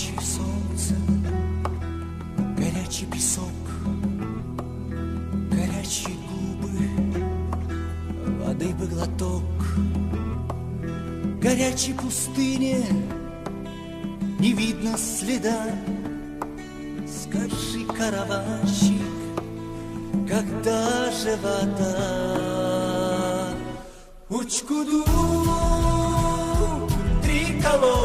Горячее солнце, горячий песок, горячие губы, воды бы глоток. Горячей пустыне не видно следа. Скажи, караванщик, когда же вода? Учкуду, три.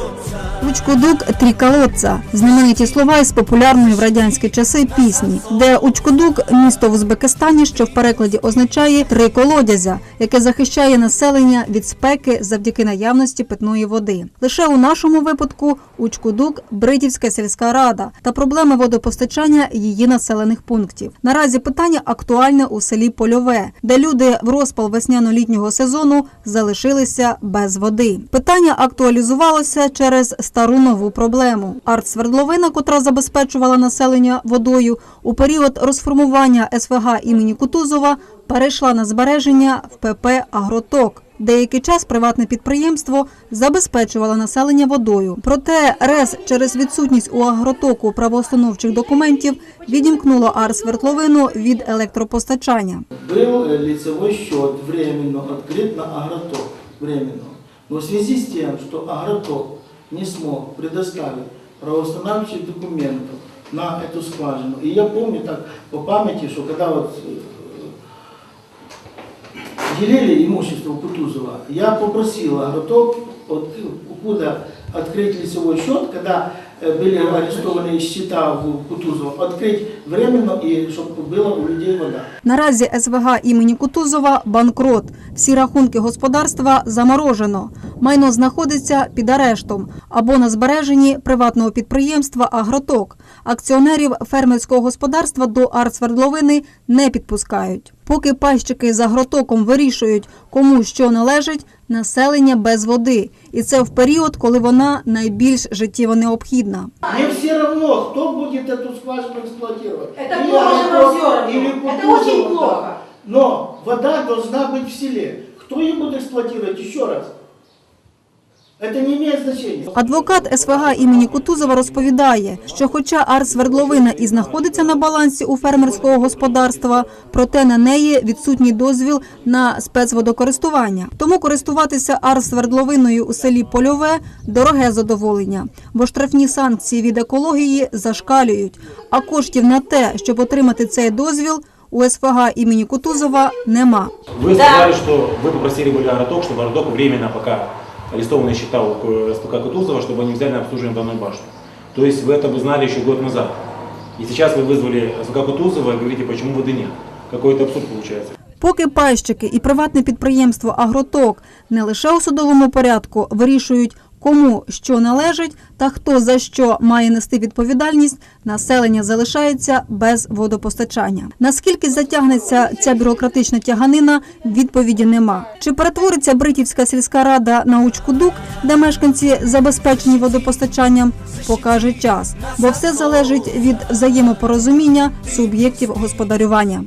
Учкудук Трікалоца знамениті слова із популярної в радянські часи пісні, де Учкудук місто в Узбекистані, що в перекладі означає три колодязя, яке захищає населення від спеки завдяки наявності питної води. Лише у нашому випадку Учкудук Бритівська сільська рада та проблеми водопостачання її населених пунктів. Наразі питання актуальне у селі Польове, де люди в розпал весняно-літнього сезону залишилися без води. Питання актуалізувалося через стару нову проблему. Артсвердловина, котра забезпечувала населення водою у період розформування СВГ імені Кутузова, перейшла на збереження в ПП Агроток. Деякий час приватне підприємство забезпечувало населення водою. Проте РЕС через відсутність у агротоку правоустановчих документів відімкнуло Арсвердловину від електропостачання. Был э, лицевой счет временно открыт на Агроток. Временно. Но в связи с тем, что Агроток не смог предоставить правоустанавливающих документов на эту скважину. И я помню так по памяти, что когда вот э, делили имущество Кутузова, я попросил Агроток от, куда открыть лицевой счет, когда э, были арестованы счета у Кутузова, открыть временно и чтобы была у людей вода. Наразі СВГ імені Кутузова банкрот. Всі рахунки господарства заморожено. Майно знаходиться під арештом або на збереженні приватного підприємства Агроток. Акціонерів фермерського господарства до артсвердловини не підпускають. Поки пайщики з агротоком вирішують, кому що належить, населення без води. І це в період, коли вона найбільш життєво необхідна. Мне все равно, кто будет эту скважину эксплуатировать. Это Или плохо Агроток, живодерам. или Это Кутузов, очень да. плохо. Но вода должна быть в селе. Кто ее будет эксплуатировать? Еще раз. Это не имеет значения. Адвокат СВГ імені Кутузова розповідає, що хоча арт-свердловина і знаходиться на балансі у фермерського господарства, проте на неї відсутній дозвіл на спецводокористування. Тому користуватися арт-свердловиною у селі Польове дороге задоволення, бо штрафні санкції від екології зашкалюють. А коштів на те, щоб отримати цей дозвіл, у СФГ імені Кутузова нема. Вы сказали, что вы попросили были Агроток, чтобы Агроток временно, пока арестованные счета у К- СПК Кутузова, чтобы они взяли на обслуживание данной башни. То есть вы это бы знали еще год назад. И сейчас вы вызвали СПК Кутузова и говорите, почему воды нет. Какой-то абсурд получается. Поки пайщики і приватне підприємство Агроток не лише у судовому порядку вирішують, кому що належить та хто за що має нести відповідальність, населення залишається без водопостачання. Наскільки затягнеться ця бюрократична тяганина, відповіді нема. Чи перетвориться Бритівська сільська рада на Учкудук, де мешканці забезпечені водопостачанням, покаже час, бо все залежить від взаємопорозуміння суб'єктів господарювання.